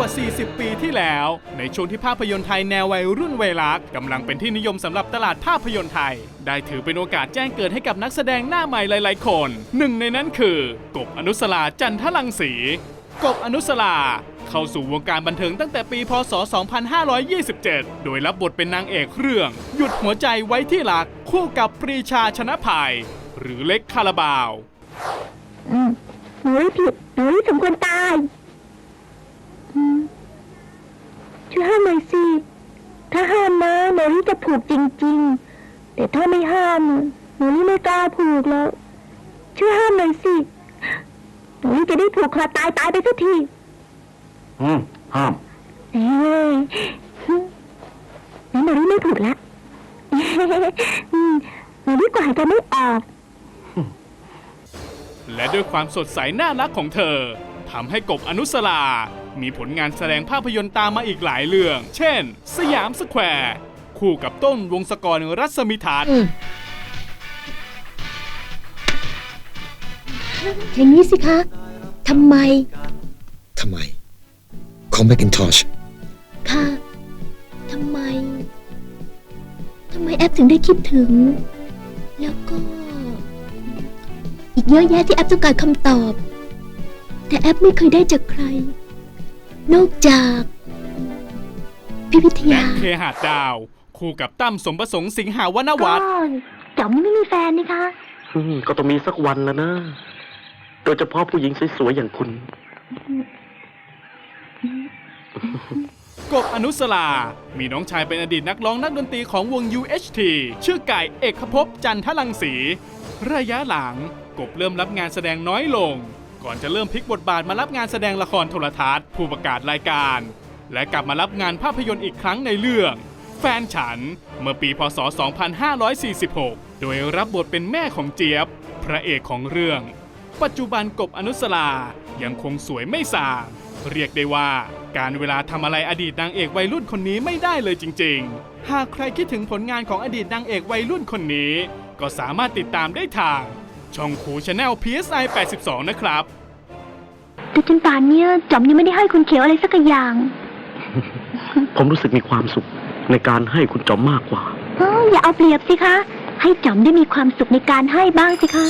ว่า 40 ปีที่แล้ว ในช่วงที่ภาพยนตร์ไทยแนววัยรุ่นวัยรักกำลังเป็นที่นิยมสำหรับตลาดภาพยนตร์ไทย ได้ถือเป็นโอกาสแจ้งเกิดให้กับนักแสดงหน้าใหม่หลาย ๆ คน หนึ่งในนั้นคือกบอนุสลาจันทลังสีกบอนุสลาเข้าสู่วงการบันเทิงตั้งแต่ปี พศ 2527 โดยรับบทเป็นนางเอกเรื่อง หยุดหัวใจไว้ที่รักคู่กับปรีชาชนะภัย หรือเล็กคาราบาว อืมหนูผิดหนูไม่สมควรตาย ผูกจริง ๆ แต่ถ้าไม่ห้ามอะหนูนี่ไม่กล้าผูกแล้ว ช่วยห้ามหน่อยสิหนูนี่จะได้ผูกคอตายตายไปสักทีอืมห้ามเอ้ยงั้นหนูนี่ไม่ผูกละอืมหนูนี่กว่าจะไม่ออก และด้วยความสดใสน่ารักของเธอทำให้กบอนุสลามีผลงานแสดงภาพยนตร์ตามมาอีกหลายเรื่อง เช่น สยามสแควร์ คู่กับต้นวงศกรรัศมิทัศน์อย่างนี้สิคะทำไมทำไมของ Macintosh ค่ะทำไมทำไมแอปถึงได้คิดถึง แล้วก็ อีกเยอะแยะที่แอปต้องการคำตอบ แต่แอปไม่เคยได้จากใคร นอกจาก พี่พิทและยา เคหาดดาว คู่กับตั้มสมประสงค์สิงหาวนก็วัฒน์จ๋อมนี่ไม่มีแฟนนี่คะอืมก็ต้องมีสักวันแล้วนะ โดยเฉพาะผู้หญิงสวยๆอย่างคุณ กบอนุสลา มีน้องชายเป็นอดีตนักร้องนักดนตรีของวง UHT ชื่อไก่เอกภพจันทลังสี ระยะหลัง กบเริ่มรับงานแสดงน้อยลง ก่อนจะเริ่มพลิกบทบาทมารับงานแสดงละครโทรทัศน์ ผู้ประกาศรายการ และกลับมารับงานภาพยนตร์อีกครั้งในเรื่อง แฟนฉัน เมื่อปีพศ 2546 โดยรับบทเป็นแม่ของเจี๊ยบ พระเอกของเรื่อง ปัจจุบันกบอนุสลายังคงสวยไม่ส่างเรียกได้ว่าการเวลาทำอะไรอดีตนางเอกวัยรุ่นคนนี้ไม่ได้เลยจริง ๆ หากใครคิดถึงผลงานของอดีตนางเอกวัยรุ่นคนนี้ ก็สามารถติดตามได้ทาง ช่องคูชาแนล PSI 82 นะครับ แต่จนป่านเนี้ยจ๋อมยังไม่ได้ให้คุณเขียวอะไรสักอย่าง ผมรู้สึกมีความสุข ในการให้คุณจอมมากกว่า เอออย่าเอาเปรียบสิคะ ให้จอมได้มีความสุขในการให้บ้างสิคะ